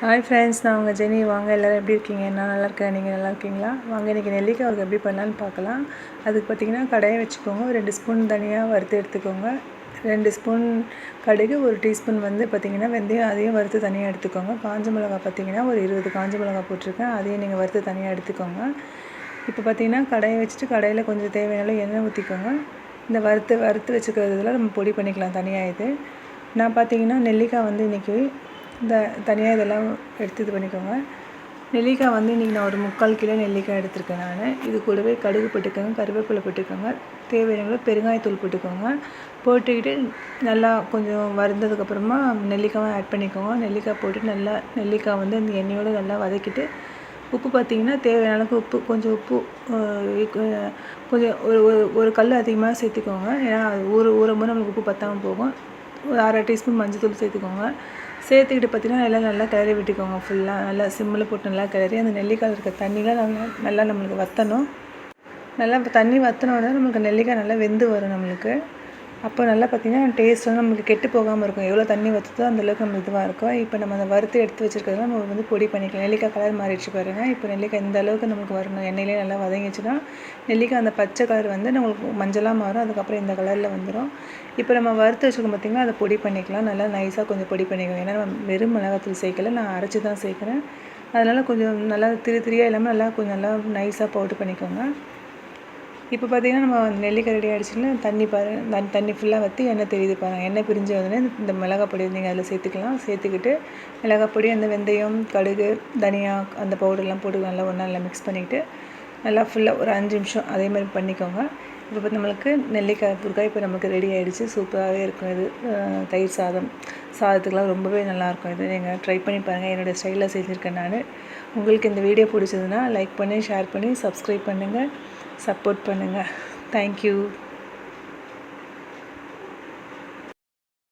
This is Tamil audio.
ஹாய் ஃப்ரெண்ட்ஸ் நான் உங்கள் ஜெனி. வாங்க எல்லோரும் எப்படி இருக்கீங்க? நான் நல்லா இருக்கேன். நீங்கள் நல்லா இருக்கீங்களா? வாங்க இன்றைக்கி நெல்லிக்காய் அவருக்கு எப்படி பண்ணலான்னு பார்க்கலாம். அதுக்கு பார்த்திங்கன்னா கடையை வச்சுக்கோங்க. ஒரு ரெண்டு ஸ்பூன் தனியாக வறுத்து எடுத்துக்கோங்க. ரெண்டு ஸ்பூன் கடுகு ஒரு டீஸ்பூன் வந்து பார்த்திங்கன்னா வெந்தயம் அதையும் வறுத்து தனியாக எடுத்துக்கோங்க. காஞ்ச மிளகா பார்த்திங்கன்னா ஒரு இருபது காஞ்ச மிளகா போட்டிருக்கேன். அதையும் நீங்கள் வறுத்து தனியாக எடுத்துக்கோங்க. இப்போ பார்த்திங்கன்னா கடையை வச்சுட்டு கடையில் கொஞ்சம் தேவையான எண்ணெய் ஊற்றிக்கோங்க இந்த வறுத்து வறுத்து வச்சுக்கிறதுல நம்ம பொடி பண்ணிக்கலாம் தனியாக இது. நான் பார்த்தீங்கன்னா நெல்லிக்காய் வந்து இன்றைக்கி இந்த தனியாக இதெல்லாம் எடுத்து இது பண்ணிக்கோங்க. நெல்லிக்காய் வந்து இன்றைக்கி நான் ஒரு முக்கால் கிலோ நெல்லிக்காய் எடுத்திருக்கேன் நான். இது கூடவே கடுகு போட்டுக்கோங்க கருவேப்பிலை போட்டுக்கோங்க தேவையான பெருங்காயத்தூள் போட்டுக்கோங்க. போட்டுக்கிட்டு நல்லா கொஞ்சம் வறுந்ததுக்கப்புறமா நெல்லிக்காயும் ஆட் பண்ணிக்கோங்க. நெல்லிக்காய் போட்டு நல்லா நெல்லிக்காய் வந்து இந்த எண்ணெயோடு நல்லா வதக்கிட்டு உப்பு பார்த்திங்கன்னா தேவையான அளவுக்கு உப்பு கொஞ்சம் உப்பு கொஞ்சம் ஒரு ஒரு கல் அதிகமாக சேர்த்துக்கோங்க. ஏன்னா அது ஊற ஊறும் போது நம்மளுக்கு உப்பு பற்றாமல் போகும். ஒரு அரை டீஸ்பூன் மஞ்சள் தூள் சேர்த்துக்கோங்க. சேர்த்துக்கிட்டு பார்த்தீங்கன்னா நல்லா நல்லா கிளறி விட்டுக்கோங்க ஃபுல்லாக நல்லா சிம்மில் போட்டு நல்லா கிளறி அந்த நெல்லிக்காய் இருக்க தண்ணிலாம் நல்லா நல்லா நம்மளுக்கு வற்றணும் நல்லா தண்ணி வற்றினோடனே நம்மளுக்கு நெல்லிக்காய் நல்லா வெந்து வரும் நம்மளுக்கு. அப்போ நல்லா பார்த்திங்கன்னா டேஸ்ட் வந்து நம்மளுக்கு கெட்டு போகாமல் இருக்கும். எவ்வளோ தண்ணி வற்றுதோ அந்தளவுக்கு நம்ம இதுவாக இருக்கும். இப்போ நம்ம அந்த வறுத்து எடுத்து வச்சுருக்கிறதுலாம் நம்ம வந்து பொடி பண்ணிக்கலாம். நெல்லிக்காய் கலர் மாறிடுச்சு பாருங்கள் இப்போ நெல்லிக்காய் இந்த அளவுக்கு நமக்கு வரணும். எண்ணெயிலே நல்லா வதங்கிச்சுன்னா நெல்லிக்காய் அந்த பச்சை கலர் வந்து நம்மளுக்கு மஞ்சளாக மாறும். அதுக்கப்புறம் இந்த கலரில் வந்துடும் இப்போ நம்ம வறுத்து வச்சுருக்கோம் பார்த்திங்கன்னா அதை பொடி பண்ணிக்கலாம். நல்லா நைஸாக கொஞ்சம் பொடி பண்ணிக்கலாம். ஏன்னா நம்ம வெறும் மிளகாத்தூள் சேர்க்கல. நான் அரைச்சி தான் சேர்க்குறேன். அதனால் கொஞ்சம் நல்லா திரு திரியாக இல்லாமல் நல்லா கொஞ்சம் நல்லா நைஸாக பவுட்ரு பண்ணிக்கோங்க. இப்போ பார்த்தீங்கன்னா நம்ம நெல்லிக்காய் ரெடி ஆகிடுச்சுன்னா தண்ணி பாரு தண்ணி தண்ணி ஃபுல்லாக வற்றி எண்ணெய் தெரியுது பாருங்கள் எண்ணெய் பிரிஞ்சு வந்தோடனே இந்த மிளகாய் பொடி நீங்கள் அதில் சேர்த்துக்கலாம். சேர்த்துக்கிட்டு மிளகாய் பொடி அந்த வெந்தயம் கடுகு தனியா அந்த பவுடர்லாம் போட்டு நல்லா ஒன்றா நல்லா மிக்ஸ் பண்ணிக்கிட்டு நல்லா ஃபுல்லாக ஒரு அஞ்சு நிமிஷம் அதே மாதிரி பண்ணிக்கோங்க. இப்போ பார்த்து நம்மளுக்கு நெல்லிக்காய் புருக்காய் இப்போ நமக்கு ரெடி ஆகிடுச்சு சூப்பராகவே இருக்கும் இது. தயிர் சாதம். சாதத்துக்கெலாம் ரொம்பவே நல்லாயிருக்கும் இது. நீங்கள் ட்ரை பண்ணி பாருங்கள் என்னோடய ஸ்டைலில் செஞ்சுருக்கேன் நான். உங்களுக்கு இந்த வீடியோ பிடிச்சதுன்னா லைக் பண்ணி ஷேர் பண்ணி சப்ஸ்கிரைப் பண்ணுங்கள் சப்போர்ட் பண்ணுங்கள் தேங்க்யூ